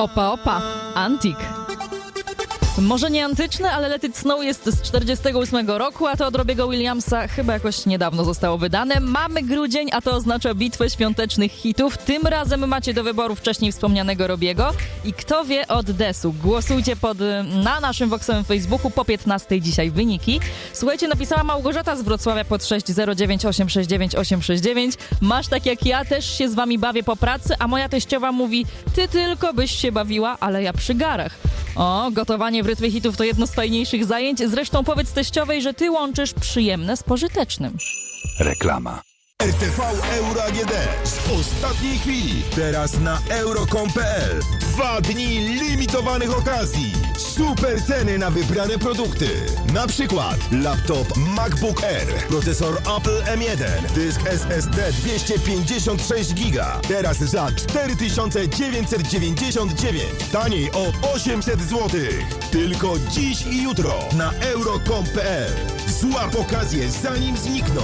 Opa, opa, antik. Może nie antyczny, ale Let It Snow jest z 48 roku, a to od Robiego Williamsa chyba jakoś niedawno zostało wydane. Mamy grudzień, a to oznacza bitwę świątecznych hitów. Tym razem macie do wyboru wcześniej wspomnianego Robiego i kto wie od desu. Głosujcie pod, na naszym Voxowym Facebooku po 15 dzisiaj wyniki. Słuchajcie, napisała Małgorzata z Wrocławia pod 609869869. Masz tak jak ja, też się z wami bawię po pracy, a moja teściowa mówi, ty tylko byś się bawiła, ale ja przy garach. O, gotowanie w rytmie hitów to jedno z fajniejszych zajęć. Zresztą powiedz teściowej, że ty łączysz przyjemne z pożytecznym. Reklama. RTV Euro AGD z ostatniej chwili. Teraz na euro.com.pl. Dwa dni limitowanych okazji. Super ceny na wybrane produkty. Na przykład laptop MacBook Air, procesor Apple M1, dysk SSD 256 GB. Teraz za 4999. Taniej o 800 zł. Tylko dziś i jutro na euro.com.pl. Złap okazję zanim znikną.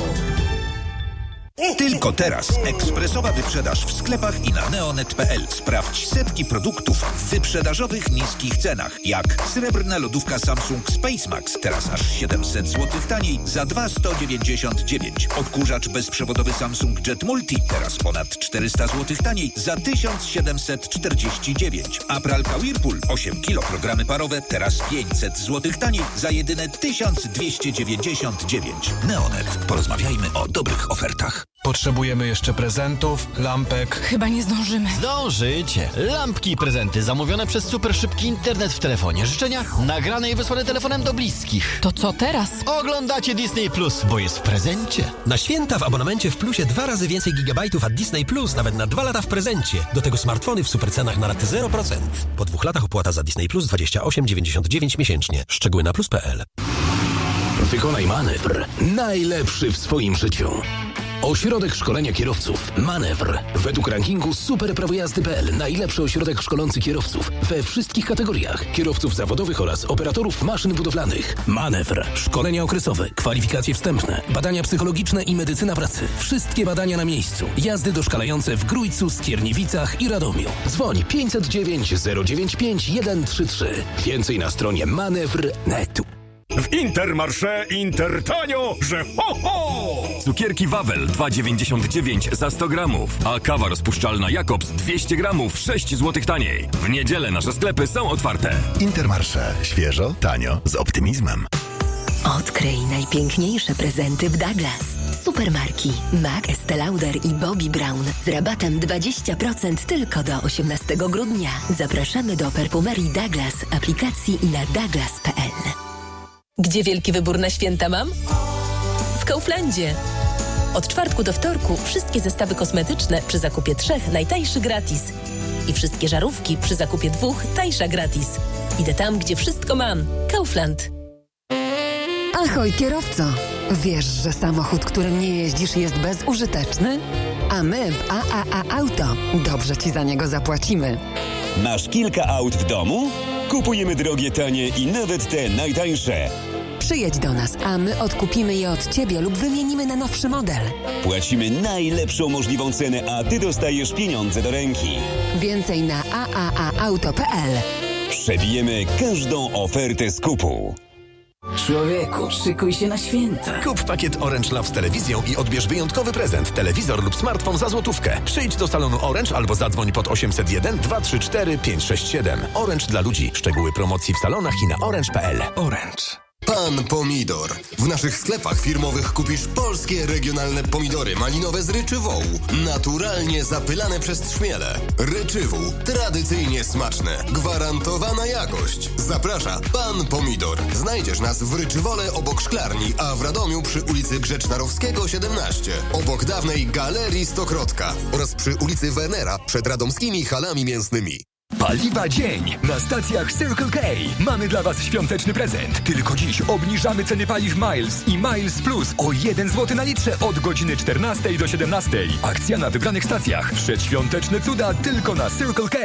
Tylko teraz ekspresowa wyprzedaż w sklepach i na neonet.pl. Sprawdź setki produktów w wyprzedażowych niskich cenach, jak srebrna lodówka Samsung SpaceMax, teraz aż 700 zł taniej za 2,199. Odkurzacz bezprzewodowy Samsung Jet Multi, teraz ponad 400 zł taniej za 1749. A pralka Whirlpool 8 kg parowe, teraz 500 zł taniej za jedyne 1299. Neonet. Porozmawiajmy o dobrych ofertach. Potrzebujemy jeszcze prezentów, lampek. Chyba nie zdążymy. Zdążycie! Lampki i prezenty zamówione przez super szybki internet w telefonie. Życzenia nagrane i wysłane telefonem do bliskich. To co teraz? Oglądacie Disney Plus, bo jest w prezencie. Na święta w abonamencie w Plusie dwa razy więcej gigabajtów, a Disney Plus nawet na dwa lata w prezencie. Do tego smartfony w supercenach na raty 0%. Po dwóch latach opłata za Disney Plus 28,99 miesięcznie. Szczegóły na plus.pl. Wykonaj manewr. Najlepszy w swoim życiu. Ośrodek Szkolenia Kierowców. Manewr. Według rankingu Super Prawo Jazdy.pl najlepszy ośrodek szkolący kierowców we wszystkich kategoriach. Kierowców zawodowych oraz operatorów maszyn budowlanych. Manewr. Szkolenia okresowe, kwalifikacje wstępne, badania psychologiczne i medycyna pracy. Wszystkie badania na miejscu. Jazdy doszkalające w Grójcu, Skierniewicach i Radomiu. Dzwoń 509 095 133. Więcej na stronie manewr.net. W Intermarché Intertanio, że ho, ho! Cukierki Wawel 2,99 za 100 gramów, a kawa rozpuszczalna Jakobs 200 gramów 6 zł taniej. W niedzielę nasze sklepy są otwarte. Intermarché. Świeżo, tanio, z optymizmem. Odkryj najpiękniejsze prezenty w Douglas. Supermarki MAC, Estée Lauder i Bobbi Brown z rabatem 20% tylko do 18 grudnia. Zapraszamy do perfumerii Douglas, aplikacji i na douglas.pl. Gdzie wielki wybór na święta mam? W Kauflandzie. Od czwartku do wtorku wszystkie zestawy kosmetyczne przy zakupie trzech najtańszy gratis. I wszystkie żarówki przy zakupie dwóch tańsza gratis. Idę tam, gdzie wszystko mam. Kaufland. Ahoj kierowco! Wiesz, że samochód, którym nie jeździsz jest bezużyteczny? A my w AAA Auto dobrze Ci za niego zapłacimy. Masz kilka aut w domu? Kupujemy drogie, tanie i nawet te najtańsze. Przyjedź do nas, a my odkupimy je od Ciebie lub wymienimy na nowszy model. Płacimy najlepszą możliwą cenę, a ty dostajesz pieniądze do ręki. Więcej na AAAauto.pl Przebijemy każdą ofertę z kupu. Człowieku, szykuj się na święta. Kup pakiet Orange Love z telewizją i odbierz wyjątkowy prezent. Telewizor lub smartfon za złotówkę. Przyjdź do salonu Orange albo zadzwoń pod 801 234 567. Orange dla ludzi. Szczegóły promocji w salonach i na orange.pl. Orange. Pan Pomidor. W naszych sklepach firmowych kupisz polskie regionalne pomidory malinowe z ryczywołu. Naturalnie zapylane przez trzmiele. Ryczywół. Tradycyjnie smaczne. Gwarantowana jakość. Zaprasza Pan Pomidor. Znajdziesz nas w Ryczywole obok szklarni, a w Radomiu przy ulicy Grzecznarowskiego 17. Obok dawnej Galerii Stokrotka oraz przy ulicy Wenera przed radomskimi halami mięsnymi. Paliwa dzień na stacjach Circle K. Mamy dla Was świąteczny prezent. Tylko dziś obniżamy ceny paliw Miles i Miles Plus o 1 zł na litrze od godziny 14 do 17. Akcja na wybranych stacjach. Przedświąteczne cuda tylko na Circle K.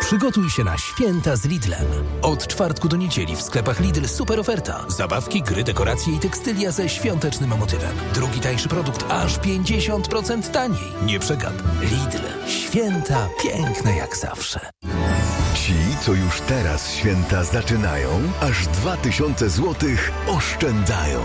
Przygotuj się na święta z Lidlem. Od czwartku do niedzieli w sklepach Lidl super oferta. Zabawki, gry, dekoracje i tekstylia ze świątecznym motywem. Drugi tańszy produkt aż 50% taniej. Nie przegap. Lidl. Święta piękne jak zawsze. Ci, co już teraz święta zaczynają, aż 2000 zł oszczędzają.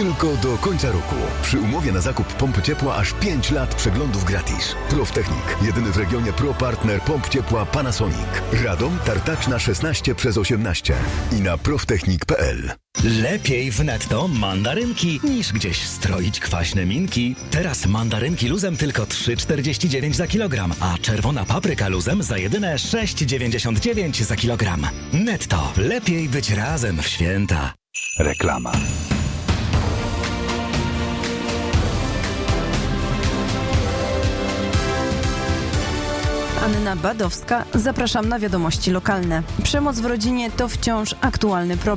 Tylko do końca roku. Przy umowie na zakup pompy ciepła aż 5 lat przeglądów gratis. Proftechnik, jedyny w regionie Pro Partner pomp ciepła Panasonic. Radom Tartaczna 16 przez 18 i na proftechnik.pl. Lepiej w netto mandarynki niż gdzieś stroić kwaśne minki. Teraz mandarynki luzem tylko 3,49 za kilogram, a czerwona papryka luzem za jedyne 6,99 za kilogram. Netto. Lepiej być razem w święta. Reklama. Anna Badowska, zapraszam na wiadomości lokalne. Przemoc w rodzinie to wciąż aktualny problem.